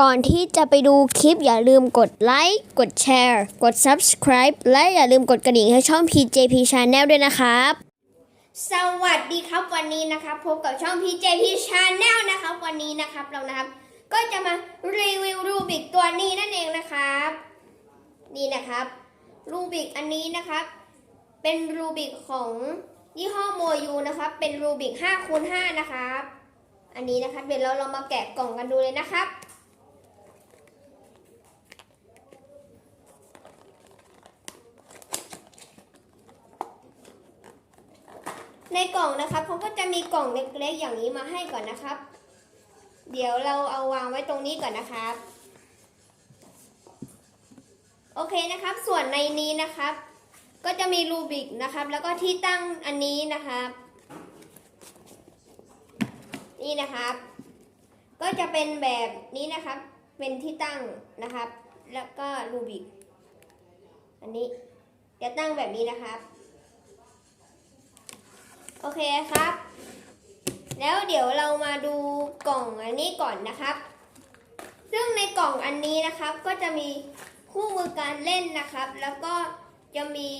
ก่อนที่จะไปดูคลิปอย่าลืมกดไลค์ กดแชร์ กด subscribe และอย่าลืมกดกระดิ่งให้ช่อง PJP Channel ด้วยนะครับ สวัสดีครับวันนี้นะครับพบกับช่อง PJP Channel นะครับวันนี้นะครับเรานะครับ ก็จะมารีวิวรูบิกตัวนี้นั่นเองนะครับ นี่นะครับ รูบิกอันนี้นะครับ เป็นรูบิกของยี่ห้อโมยูนะครับ เป็นรูบิก5คูณ5นะครับ อันนี้นะครับเดี๋ยวเราเรามาแกะกล่องกันดูเลยนะครับ ในกล่องนะครับเขาก็จะมีกล่องเล็กๆอย่างนี้มาให้ก่อนนะครับ เดี๋ยวเราเอาวางไว้ตรงนี้ก่อนนะครับ โอเคนะครับ ส่วนในนี้นะครับ ก็จะมีรูบิกนะครับ แล้วก็ที่ตั้งอันนี้นะครับ นี่นะครับ ก็จะเป็นแบบนี้นะครับ เป็นที่ตั้งนะครับ แล้วก็รูบิก อันนี้จะตั้งแบบนี้นะครับ โอเคครับ แล้วเดี๋ยวเรามาดูกล่องอันนี้ก่อนนะครับ ซึ่งในกล่องอันนี้นะครับก็จะมีคู่มือการเล่นนะครับ แล้วก็จะมี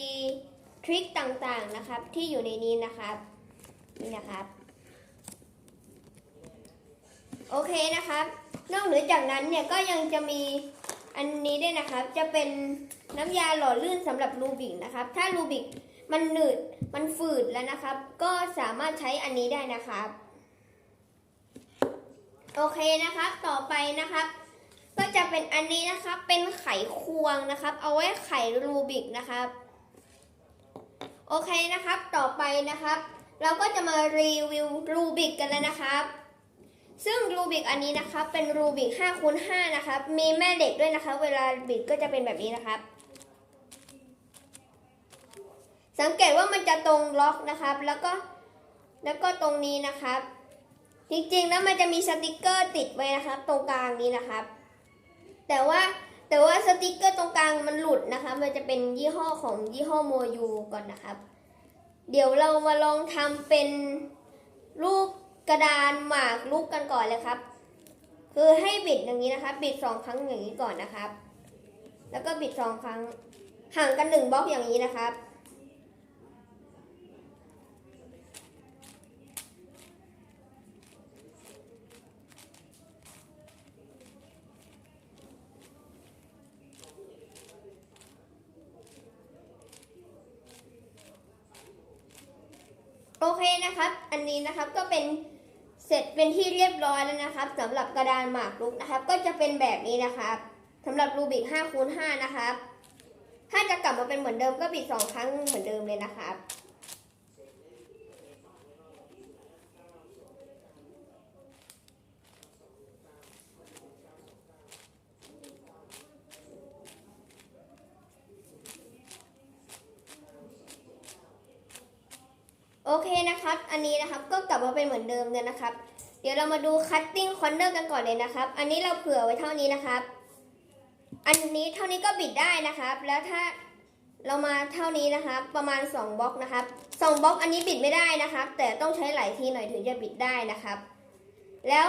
ทริคต่างๆนะครับที่อยู่ในนี้นะครับนี่นะครับโอเคนะครับ นอกเหนือจากนั้นเนี่ยก็ยังจะมีอันนี้ด้วยนะครับ จะเป็นน้ำยาหล่อลื่นสำหรับรูบิกนะครับ ถ้ารูบิก มันหนืดมันฝืดแล้วนะครับ ก็สามารถใช้อันนี้ได้นะครับ โอเคนะครับต่อไปนะครับ ก็จะเป็นอันนี้นะครับ เป็นไขควงนะครับ เอาไว้ไขรูบิกนะครับ โอเคนะครับต่อไปนะครับ เราก็จะมารีวิวรูบิกกันแล้วนะครับซึ่งรูบิกอันนี้นะครับเป็นรูบิก5คูณ5นะครับ มีแม่เหล็กด้วยนะคะเวลาบิดก็จะเป็นแบบนี้นะครับ สังเกตว่ามันจะตรงล็อกนะครับ แล้วก็แล้วก็ตรงนี้นะครับ จริงๆแล้วมันจะมีสติกเกอร์ติดไว้นะครับ ตรงกลางนี้นะครับ แต่ว่าแต่ว่าสติกเกอร์ตรงกลางมันหลุดนะคะ มันจะเป็นยี่ห้อของยี่ห้อโมยูก่อนนะครับ เดี๋ยวเรามาลองทำเป็นรูปกระดานหมากรูปกันก่อนเลยครับ คือให้บิดอย่างนี้นะครับ บิดสองครั้งอย่างนี้ก่อนนะครับ แล้วก็บิดสองครั้งห่างกันหนึ่งบล็อกอย่างนี้นะครับ โอเคนะครับ อันนี้นะครับก็เป็นเสร็จเป็นที่เรียบร้อยแล้วนะครับสำหรับกระดานหมากรุกนะครับ ก็จะเป็นแบบนี้นะครับสำหรับรูบิก5คูณ5นะครับ ถ้าจะกลับมาเป็นเหมือนเดิมก็บิดสองครั้งเหมือนเดิมเลยนะครับ โอเคนะครับ อันนี้นะครับก็กลับมาเป็นเหมือนเดิมเลยนะครับ เดี๋ยวเรามาดู cutting corner กันก่อนเลยนะครับ อันนี้เราเผื่อไว้เท่านี้นะครับ อันนี้เท่านี้ก็บิดได้นะครับ แล้วถ้าเรามาเท่านี้นะครับ ประมาณ 2บล็อกนะครับ2บล็อกอันนี้บิดไม่ได้นะครับ แต่ต้องใช้หลายทีหน่อยถึงจะบิดได้นะครับ แล้ว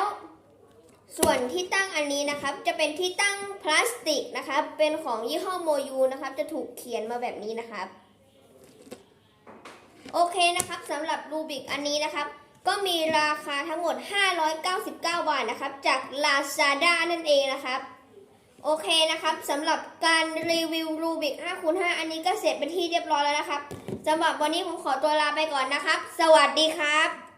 ส่วนที่ตั้งอันนี้นะครับ จะเป็นที่ตั้งพลาสติกนะครับ เป็นของยี่ห้อโมยูนะครับ จะถูกเขียนมาแบบนี้นะครับ โอเคนะครับสำหรับรูบิกอันนี้นะครับ ก็มีราคาทั้งหมด 599 บาทนะครับ จาก Lazada นั่นเองนะครับ โอเคนะครับสำหรับการรีวิวรูบิก5คูณ5อันนี้ก็เสร็จเป็นที่เรียบร้อยแล้วนะครับสำหรับวันนี้ผมขอตัวลาไปก่อนนะครับ สวัสดีครับ